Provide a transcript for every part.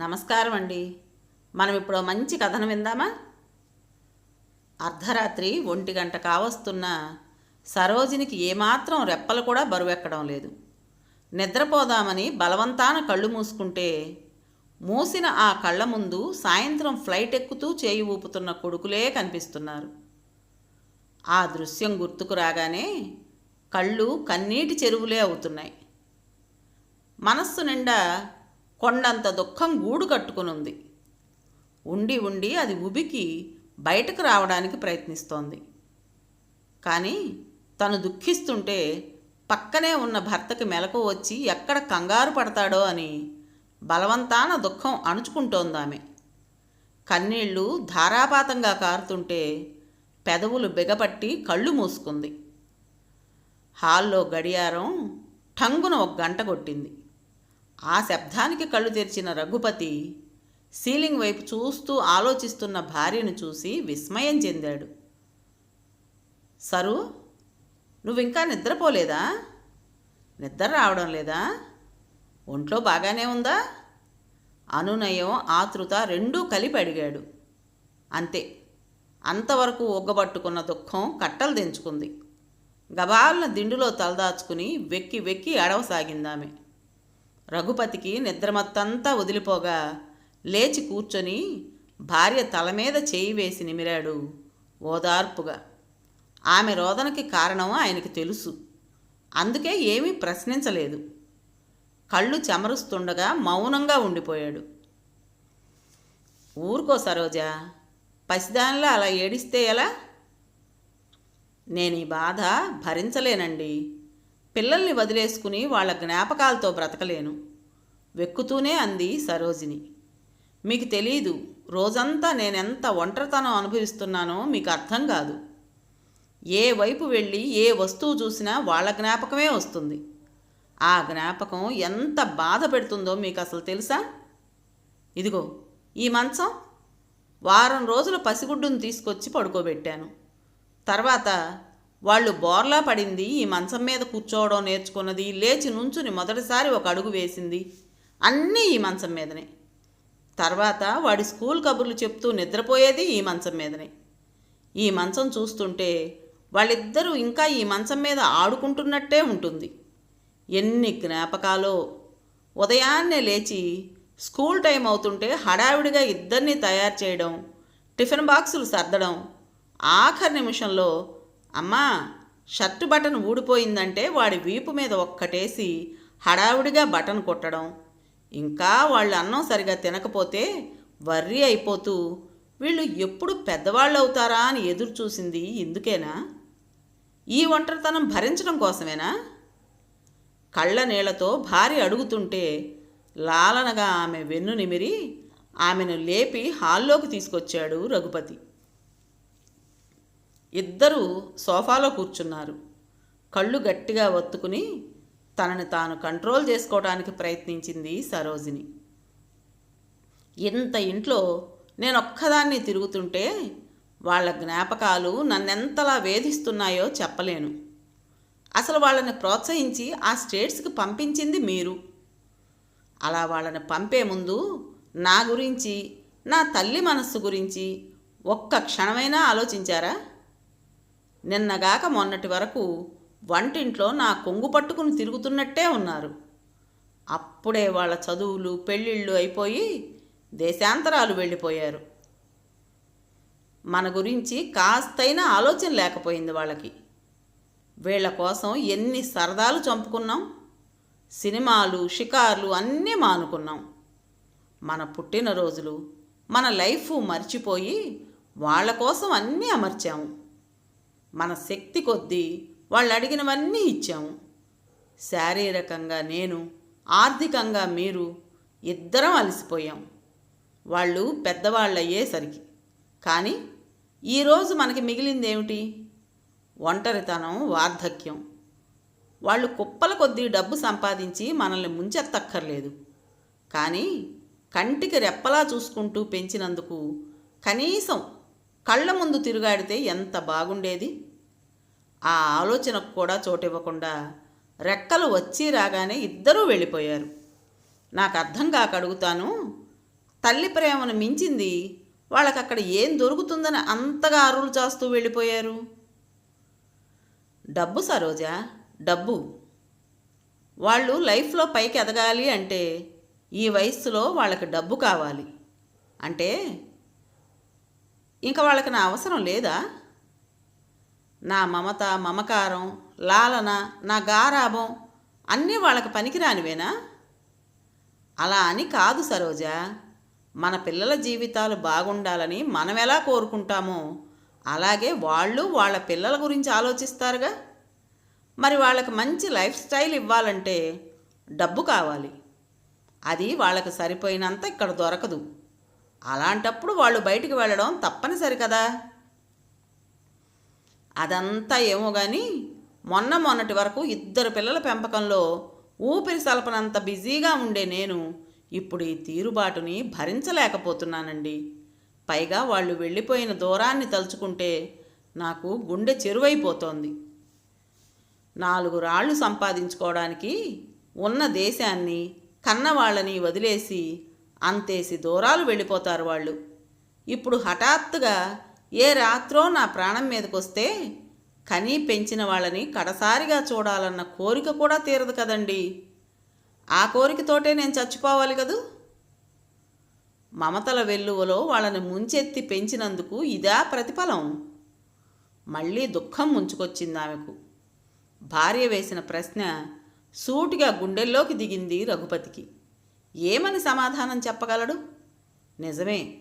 నమస్కారం అండి మనం ఇప్పుడు మంచి కథను విందామా? అర్ధరాత్రి ఒంటి గంట కావస్తున్న సరోజినికి ఏమాత్రం రెప్పలు కూడా బరువెక్కడం లేదు. నిద్రపోదామని బలవంతాన కళ్ళు మూసుకుంటే మూసిన ఆ కళ్ళ ముందు సాయంత్రం ఫ్లైట్ ఎక్కుతూ చేయి ఊపుతున్న కొడుకులే కనిపిస్తున్నారు. ఆ దృశ్యం గుర్తుకు రాగానే కళ్ళు కన్నీటి చెరువులే అవుతున్నాయి. మనస్సు నిండా కొండంత దుఃఖం గూడు కట్టుకునుంది. ఉండి ఉండి అది ఉబికి బయటకు రావడానికి ప్రయత్నిస్తోంది. కానీ తను దుఃఖిస్తుంటే పక్కనే ఉన్న భర్తకి మెలకు వచ్చి ఎక్కడ కంగారు పడతాడో అని బలవంతాన దుఃఖం అణుచుకుంటోందామె. కన్నీళ్ళు ధారాపాతంగా కారుతుంటే పెదవులు బిగపట్టి కళ్ళు మూసుకుంది. హాల్లో గడియారం ఠంగున ఒక గంట కొట్టింది. ఆ శబ్దానికి కళ్ళు తెరిచిన రఘుపతి సీలింగ్ వైపు చూస్తూ ఆలోచిస్తున్న భార్యను చూసి విస్మయం చెందాడు. సరు నువ్వింకా నిద్రపోలేదా? నిద్ర రావడం లేదా? ఒంట్లో బాగానే ఉందా? అనునయం ఆతృత రెండూ కలిపి అడిగాడు. అంతే. అంతవరకు ఒగ్గబట్టుకున్న దుఃఖం కట్టలు దించుకుంది గబాలన దిండులో తలదాచుకుని వెక్కి వెక్కి అడవసాగిందామె రఘుపతికి నిద్రమత్తంతా వదిలిపోగా లేచి కూర్చొని భార్య తల మీద చేయి వేసి నిమిరాడు ఓదార్పుగా. ఆమె రోదనకి కారణం ఆయనకి తెలుసు. అందుకే ఏమీ ప్రశ్నించలేదు. కళ్ళు చెమరుస్తుండగా మౌనంగా ఉండిపోయాడు. ఊరుకో సరోజా పసిదానిలా అలా ఏడిస్తే ఎలా? నేను ఈ బాధ భరించలేనండి. పిల్లల్ని వదిలేసుకుని వాళ్ళ జ్ఞాపకాలతో బ్రతకలేను. వెక్కుతూనే అంది సరోజిని. మీకు తెలీదు రోజంతా నేనెంత ఒంటరితనం అనుభవిస్తున్నానో మీకు అర్థం కాదు. ఏ వైపు వెళ్ళి ఏ వస్తువు చూసినా వాళ్ళ జ్ఞాపకమే వస్తుంది. ఆ జ్ఞాపకం ఎంత బాధ పెడుతుందో మీకు అసలు తెలుసా? ఇదిగో ఈ మంచం. వారం రోజుల పసిగుడ్డును తీసుకొచ్చి పడుకోబెట్టాను. తర్వాత వాళ్ళు బోర్లా పడింది ఈ మంచం మీద కూర్చోవడం నేర్చుకున్నది లేచి నుంచుని మొదటిసారి ఒక అడుగు వేసింది. అన్నీ ఈ మంచం మీదనే. తర్వాత వాడి స్కూల్ కబుర్లు చెప్తూ నిద్రపోయేది ఈ మంచం మీదనే. ఈ మంచం చూస్తుంటే వాళ్ళిద్దరూ ఇంకా ఈ మంచం మీద ఆడుకుంటున్నట్టే ఉంటుంది. ఎన్ని జ్ఞాపకాలో. ఉదయాన్నే లేచి స్కూల్ టైం అవుతుంటే హడావిడిగా ఇద్దరిని తయారు చేయడం టిఫిన్ బాక్సులు సర్దడం ఆఖరి నిమిషంలో అమ్మా షర్టు బటన్ ఊడిపోయిందంటే వాడి వీపు మీద ఒక్కటేసి హడావుడిగా బటన్ కొట్టడం. ఇంకా వాళ్ళు అన్నం సరిగా తినకపోతే వర్రీ అయిపోతూ వీళ్ళు ఎప్పుడు పెద్దవాళ్ళు అవుతారా అని ఎదురు చూసింది ఎందుకేనా ఈ ఒంటరితనం భరించడం కోసమేనా? కళ్ళ నీళ్ళతో భార్య అడుగుతుంటే లాలనగా ఆమె వెన్ను నిమిరి ఆమెను లేపి హాల్లోకి తీసుకొచ్చాడు రఘుపతి. ఇద్దరూ సోఫాలో కూర్చున్నారు. కళ్ళు గట్టిగా ఒత్తుకుని తనని తాను కంట్రోల్ చేసుకోవడానికి ప్రయత్నించింది సరోజిని. ఇంత ఇంట్లో నేను ఒక్కదాన్ని తిరుగుతుంటే వాళ్ళ జ్ఞాపకాలు నన్నెంతలా వేధిస్తున్నాయో చెప్పలేను. అసలు వాళ్ళని ప్రోత్సహించి ఆ స్టేట్స్కి పంపించింది మీరు. అలా వాళ్ళని పంపే ముందు నా గురించి నా తల్లి మనస్సు గురించి ఒక్క క్షణమైనా ఆలోచించారా? నిన్నగాక మొన్నటి వరకు వంటింట్లో నా కొంగు పట్టుకుని తిరుగుతున్నట్టే ఉన్నారు. అప్పుడే వాళ్ళ చదువులు పెళ్ళిళ్ళు అయిపోయి దేశాంతరాలు వెళ్ళిపోయారు. మన గురించి కాస్తైనా ఆలోచన లేకపోయింది వాళ్ళకి. వీళ్ళ కోసం ఎన్ని సరదాలు చంపుకున్నాం సినిమాలు షికార్లు అన్నీ మానుకున్నాం. మన పుట్టినరోజులు మన లైఫ్ మర్చిపోయి వాళ్ళ కోసం అన్నీ అమర్చాము. మన శక్తి కొద్దీ వాళ్ళు అడిగినవన్నీ ఇచ్చాము శారీరకంగా నేను ఆర్థికంగా మీరు ఇద్దరం అలసిపోయాం. వాళ్ళు పెద్దవాళ్ళు అయ్యేసరికి కానీ ఈరోజు మనకి మిగిలింది ఏమిటి ఒంటరితనం వార్ధక్యం. వాళ్ళు కుప్పల కొద్దీ డబ్బు సంపాదించి మనల్ని ముంచెత్తక్కర్లేదు. కానీ కంటికి రెప్పలా చూసుకుంటూ పెంచినందుకు కనీసం కళ్ళ ముందు తిరుగాడితే ఎంత బాగుండేది? ఆ ఆలోచనకు కూడా చోటివ్వకుండా రెక్కలు వచ్చి రాగానే ఇద్దరూ వెళ్ళిపోయారు. నాకు అర్థం కాక అడుగుతాను తల్లి ప్రేమను మించింది వాళ్ళకి అక్కడ ఏం దొరుకుతుందని అంతగా అరువులు చేస్తూ వెళ్ళిపోయారు. డబ్బు సరోజ డబ్బు. వాళ్ళు లైఫ్లో పైకి ఎదగాలి అంటే ఈ వయస్సులో వాళ్ళకి డబ్బు కావాలి. అంటే ఇంకా వాళ్ళకి నా అవసరం లేదా? నా మమత మమకారం లాలన నా గారాభం అన్నీ వాళ్ళకి పనికిరానివేనా? అలా అని కాదు సరోజ. మన పిల్లల జీవితాలు బాగుండాలని మనం ఎలా కోరుకుంటామో అలాగే వాళ్ళు వాళ్ళ పిల్లల గురించి ఆలోచిస్తారుగా. మరి వాళ్ళకి మంచి లైఫ్ స్టైల్ ఇవ్వాలంటే డబ్బు కావాలి. అది వాళ్ళకి సరిపోయినంత ఇక్కడ దొరకదు. అలాంటప్పుడు వాళ్ళు బయటికి వెళ్ళడం తప్పనిసరి కదా. అదంతా ఏమో కానీ మొన్న మొన్నటి వరకు ఇద్దరు పిల్లల పెంపకంలో ఊపిరి సలపనంత బిజీగా ఉండే నేను ఇప్పుడు ఈ తీరుబాటుని భరించలేకపోతున్నానండి. పైగా వాళ్ళు వెళ్ళిపోయిన దూరాన్ని తలుచుకుంటే నాకు గుండె చెరువైపోతోంది. నాలుగు రాళ్ళు సంపాదించుకోవడానికి ఉన్న దేశాన్ని కన్నవాళ్ళని వదిలేసి అంతేసి దూరాలు వెళ్ళిపోతారు వాళ్ళు. ఇప్పుడు హఠాత్తుగా ఏ రాత్రో నా ప్రాణం మీదకొస్తే కనీ పెంచిన వాళ్ళని కడసారిగా చూడాలన్న కోరిక కూడా తీరదు కదండి. ఆ కోరికతోటే నేను చచ్చిపోవాలి కదూ? మమతల వెల్లువలో వాళ్ళని ముంచెత్తి పెంచినందుకు ఇదా ప్రతిఫలం. మళ్ళీ దుఃఖం ముంచుకొచ్చింది ఆమెకు భార్య వేసిన ప్రశ్న సూటిగా గుండెల్లోకి దిగింది రఘుపతికి. ఏమని సమాధానం చెప్పగలడు? నిజమే.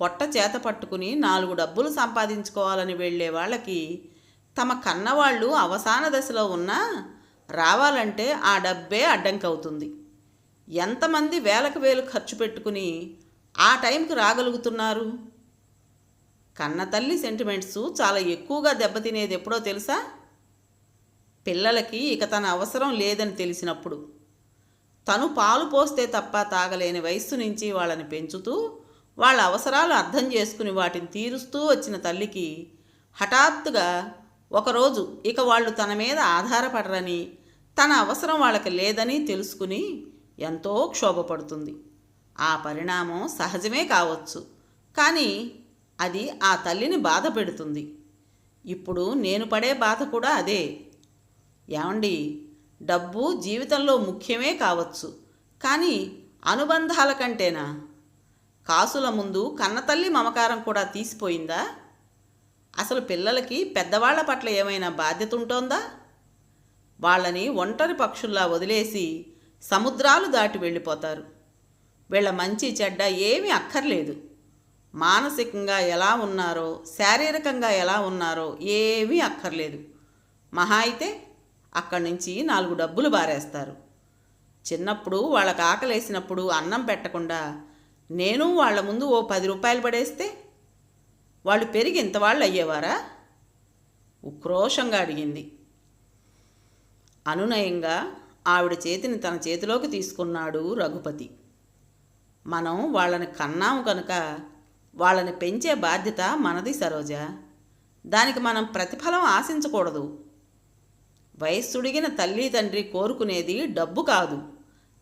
పొట్ట చేత పట్టుకుని నాలుగు డబ్బులు సంపాదించుకోవాలని వెళ్ళే వాళ్ళకి తమ కన్నవాళ్ళు అవసాన దశలో ఉన్నా రావాలంటే ఆ డబ్బే అడ్డంకవుతుంది. ఎంతమంది వేలకు వేలు ఖర్చు పెట్టుకుని ఆ టైంకి రాగలుగుతున్నారు? కన్న తల్లి సెంటిమెంట్స్ చాలా ఎక్కువగా దెబ్బతినేది ఎప్పుడో తెలుసా? పిల్లలకి ఇక తన అవసరం లేదని తెలిసినప్పుడు. తను పాలు పోస్తే తప్ప తాగలేని వయస్సు నుంచి వాళ్ళని పెంచుతూ వాళ్ళ అవసరాలు అర్థం చేసుకుని వాటిని తీరుస్తూ వచ్చిన తల్లికి హఠాత్తుగా ఒకరోజు ఇక వాళ్ళు తన మీద ఆధారపడరని తన అవసరం వాళ్ళకి లేదని తెలుసుకుని ఎంతో క్షోభపడుతుంది. ఆ పరిణామం సహజమే కావచ్చు కానీ అది ఆ తల్లిని బాధ పెడుతుంది. ఇప్పుడు నేను పడే బాధ కూడా అదే. ఏమండి? డబ్బు జీవితంలో ముఖ్యమే కావచ్చు. కానీ అనుబంధాల కంటేనా? కాసుల ముందు కన్నతల్లి మమకారం కూడా తీసిపోయిందా? అసలు పిల్లలకి పెద్దవాళ్ళ పట్ల ఏమైనా బాధ్యత ఉంటోందా? వాళ్ళని ఒంటరి పక్షుల్లా వదిలేసి సముద్రాలు దాటి వెళ్ళిపోతారు. వీళ్ళ మంచి చెడ్డ ఏమీ అక్కర్లేదు. మానసికంగా ఎలా ఉన్నారో శారీరకంగా ఎలా ఉన్నారో ఏమీ అక్కర్లేదు. మహా అయితే అక్కడి నుంచి నాలుగు డబ్బులు బారేస్తారు. చిన్నప్పుడు వాళ్ళకి ఆకలేసినప్పుడు అన్నం పెట్టకుండా నేను వాళ్ళ ముందు ఓ పది రూపాయలు పడేస్తే వాళ్ళు పెరిగి ఇంతవాళ్ళు అయ్యేవారా? ఉక్రోషంగా అడిగింది. అనునయంగా ఆవిడ చేతిని తన చేతిలోకి తీసుకున్నాడు రఘుపతి. మనం వాళ్ళని కన్నాము కనుక వాళ్ళని పెంచే బాధ్యత మనది సరోజ. దానికి మనం ప్రతిఫలం ఆశించకూడదు. వయస్సుడిగిన తల్లి తండ్రి కోరుకునేది డబ్బు కాదు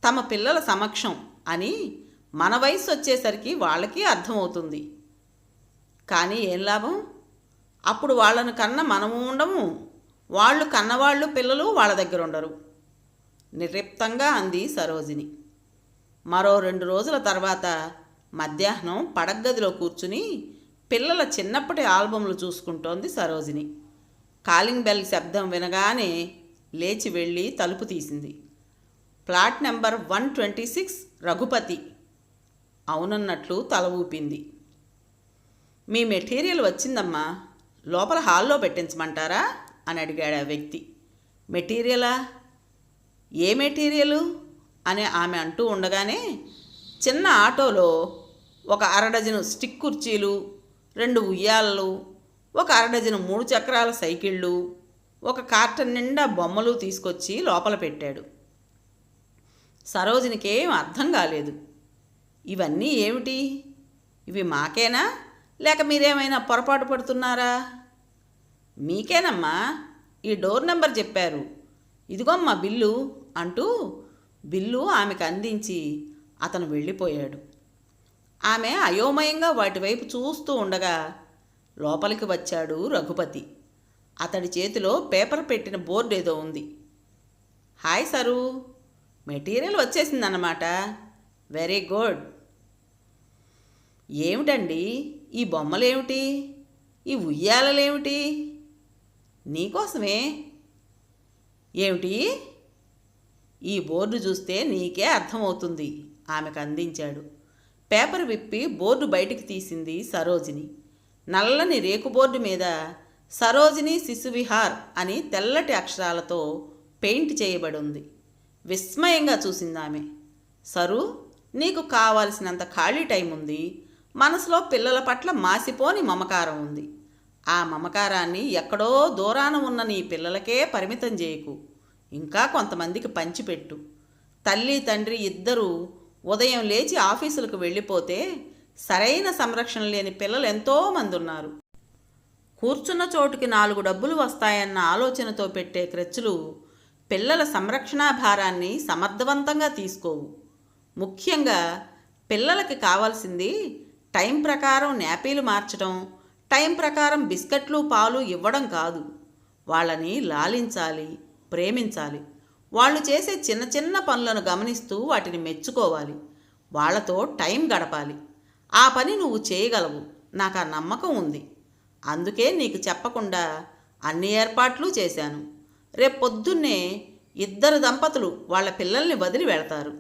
తమ పిల్లల సమక్షం అని మన వయసు వచ్చేసరికి వాళ్ళకి అర్థమవుతుంది. కానీ ఏం లాభం? అప్పుడు వాళ్ళను కన్న మనము ఉండము. వాళ్ళు కన్నవాళ్ళు పిల్లలు వాళ్ళ దగ్గర ఉండరు. నిర్లిప్తంగా అంది సరోజిని. మరో రెండు రోజుల తర్వాత మధ్యాహ్నం పడగ్గదిలో కూర్చుని పిల్లల చిన్నప్పటి ఆల్బమ్లు చూసుకుంటోంది సరోజిని. కాలింగ్ బెల్ శబ్దం వినగానే లేచి వెళ్ళి తలుపు తీసింది. Plot number one twenty six Raghupati. అవునన్నట్లు తల ఊపింది. మీ మెటీరియల్ వచ్చిందమ్మా. లోపల హాల్లో పెట్టించమంటారా? అని అడిగాడు ఆ వ్యక్తి. మెటీరియలా? ఏ మెటీరియలు? అని ఆమె అంటూ ఉండగానే చిన్న ఆటోలో ఒక అరడజను స్టిక్ కుర్చీలు రెండు ఉయ్యాలలు ఒక అరడజను మూడు చక్రాల సైకిళ్ళు ఒక కార్టన్ నిండా బొమ్మలు తీసుకొచ్చి లోపల పెట్టాడు. సరోజనికేం అర్థం కాలేదు. ఇవన్నీ ఏమిటి? ఇవి మాకేనా? లేక మీరేమైనా పొరపాటు పడుతున్నారా? మీకేనమ్మా? ఈ డోర్ నెంబర్ చెప్పారు. ఇదిగోమ్మా బిల్లు అంటూ బిల్లు ఆమెకు అందించి అతను వెళ్ళిపోయాడు. ఆమె అయోమయంగా వాటి వైపు చూస్తూ ఉండగా లోపలికి వచ్చాడు రఘుపతి. అతడి చేతిలో పేపర్ పెట్టిన బోర్డు ఏదో ఉంది. Hi sir. Material వచ్చేసిందన్నమాట. Very good. ఏమిటండి? ఈ బొమ్మలేమిటి? ఈ ఉయ్యాలలేమిటి? నీకోసమే? ఏమిటి? ఈ బోర్డు చూస్తే నీకే అర్థమవుతుంది ఆమెకు అందించాడు పేపర్ విప్పి బోర్డు బయటికి తీసింది సరోజిని. నల్లని రేకుబోర్డు మీద సరోజిని శిశువిహార్ అని తెల్లటి అక్షరాలతో పెయింట్ చేయబడి ఉంది విస్మయంగా చూసిందామె. సరు నీకు కావాల్సినంత ఖాళీ టైం ఉంది మనసులో పిల్లల పట్ల మాసిపోని మమకారం ఉంది. ఆ మమకారాన్ని ఎక్కడో దూరాన ఉన్న నీ పిల్లలకే పరిమితం చేయకు. ఇంకా కొంతమందికి పంచిపెట్టు. తల్లి తండ్రి ఇద్దరూ ఉదయం లేచి ఆఫీసులకు వెళ్ళిపోతే సరైన సంరక్షణ లేని పిల్లలు ఎంతోమంది ఉన్నారు కూర్చున్న చోటుకి నాలుగు డబ్బులు వస్తాయన్న ఆలోచనతో పెట్టే క్రెచ్చులు పిల్లల సంరక్షణా భారాన్ని సమర్థవంతంగా తీసుకోవు. ముఖ్యంగా పిల్లలకి కావాల్సింది టైం ప్రకారం నాపీలు మార్చడం టైం ప్రకారం బిస్కెట్లు పాలు ఇవ్వడం కాదు. వాళ్ళని లాలించాలి ప్రేమించాలి. వాళ్ళు చేసే చిన్న చిన్న పనులను గమనిస్తూ వాటిని మెచ్చుకోవాలి. వాళ్ళతో టైం గడపాలి. ఆ పని నువ్వు చేయగలవు. నాకు ఆ నమ్మకం ఉంది. అందుకే నీకు చెప్పకుండా అన్ని ఏర్పాట్లు చేశాను. రేపు పొద్దున్నే ఇద్దరు దంపతులు వాళ్ళ పిల్లల్ని వదిలి వెళతారు.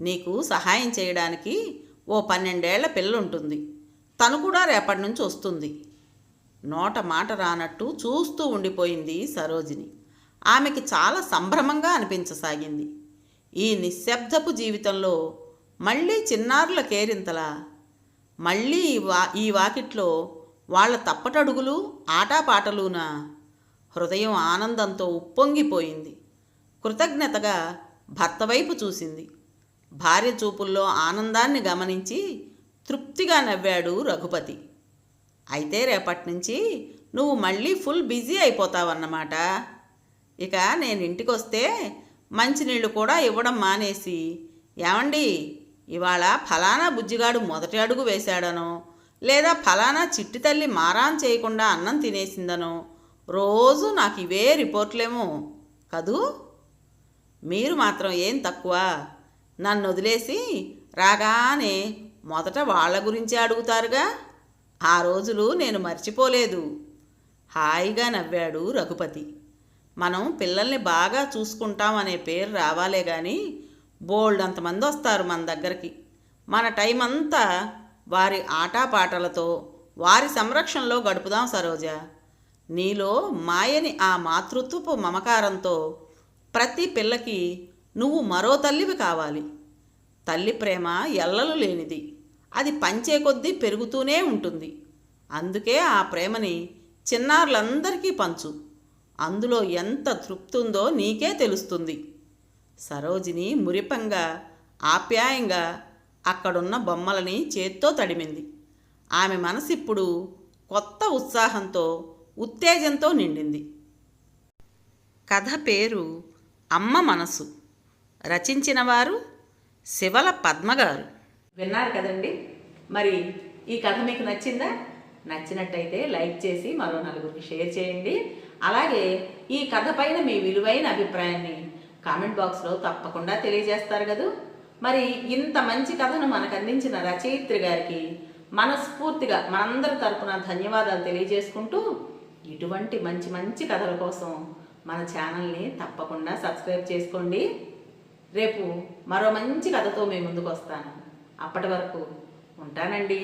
నీకు సహాయం చేయడానికి ఓ పన్నెండేళ్ళ పిల్లుంటుంది. తను కూడా రేపటి నుంచి వస్తుంది. నోట మాట రానట్టు చూస్తూ ఉండిపోయింది సరోజిని. ఆమెకి చాలా సంభ్రమంగా అనిపించసాగింది. ఈ నిశ్శబ్దపు జీవితంలో మళ్ళీ చిన్నారుల కేరింతలా మళ్ళీ వా ఈ వాకిట్లో వాళ్ళ తప్పటడుగులు ఆటాపాటలునా హృదయం ఆనందంతో ఉప్పొంగిపోయింది. కృతజ్ఞతగా భర్త వైపు చూసింది. భార్య చూపుల్లో ఆనందాన్ని గమనించి తృప్తిగా నవ్వాడు రఘుపతి. అయితే రేపటి నుంచి నువ్వు మళ్ళీ ఫుల్ బిజీ అయిపోతావన్నమాట. ఇక నేను ఇంటికి వస్తే మంచినీళ్ళు కూడా ఇవ్వడం మానేసి ఏమండి ఇవాళ ఫలానా బుజ్జిగాడు మొదటి అడుగు వేశాడనో లేదా ఫలానా చిట్టి తల్లి మారాన్ చేయకుండా అన్నం తినేసిందనో రోజు నాకు ఇవే రిపోర్ట్లేమో కదూ? మీరు మాత్రం ఏం తక్కువ? నన్ను వదిలేసి రాగానే మొదట వాళ్ళ గురించే అడుగుతారుగా? ఆ రోజులు నేను మర్చిపోలేదు. హాయిగా నవ్వాడు రఘుపతి. మనం పిల్లల్ని బాగా చూసుకుంటామనే పేరు రావాలే కానీ బోల్డ్ అంతమంది వస్తారు మన దగ్గరికి. మన టైం అంతా వారి ఆటపాటలతో వారి సంరక్షణలో గడుపుదాం సరోజ. నీలో మాయని ఆ మాతృత్వపు మమకారంతో ప్రతి పిల్లకి నువ్వు మరో తల్లివి కావాలి. తల్లి ప్రేమ ఎల్లలు లేనిది. అది పంచే కొద్దీ పెరుగుతూనే ఉంటుంది. అందుకే ఆ ప్రేమని చిన్నారులందరికీ పంచు. అందులో ఎంత తృప్తి ఉందో నీకే తెలుస్తుంది. సరోజిని మురిపంగా ఆప్యాయంగా అక్కడున్న బొమ్మలని చేత్తో తడిమింది. ఆమె మనసు ఇప్పుడు కొత్త ఉత్సాహంతో ఉత్తేజంతో నిండింది. కథ పేరు అమ్మ మనసు. రచించిన వారు శివల పద్మగారు. విన్నారు కదండి? మరి ఈ కథ మీకు నచ్చిందా? నచ్చినట్టయితే లైక్ చేసి మరో నలుగురికి షేర్ చేయండి. అలాగే ఈ కథ పైన మీ విలువైన అభిప్రాయాన్ని కామెంట్ బాక్స్లో తప్పకుండా తెలియజేస్తారు కదూ? మరి ఇంత మంచి కథను మనకు అందించిన రచయిత్రి గారికి మనస్ఫూర్తిగా మనందరి తరపున ధన్యవాదాలు తెలియజేసుకుంటూ ఇటువంటి మంచి మంచి కథల కోసం మన ఛానల్ని తప్పకుండా సబ్స్క్రైబ్ చేసుకోండి. రేపు మరో మంచి కథతో మీ ముందుకు వస్తాను అప్పటి వరకు ఉంటానండి.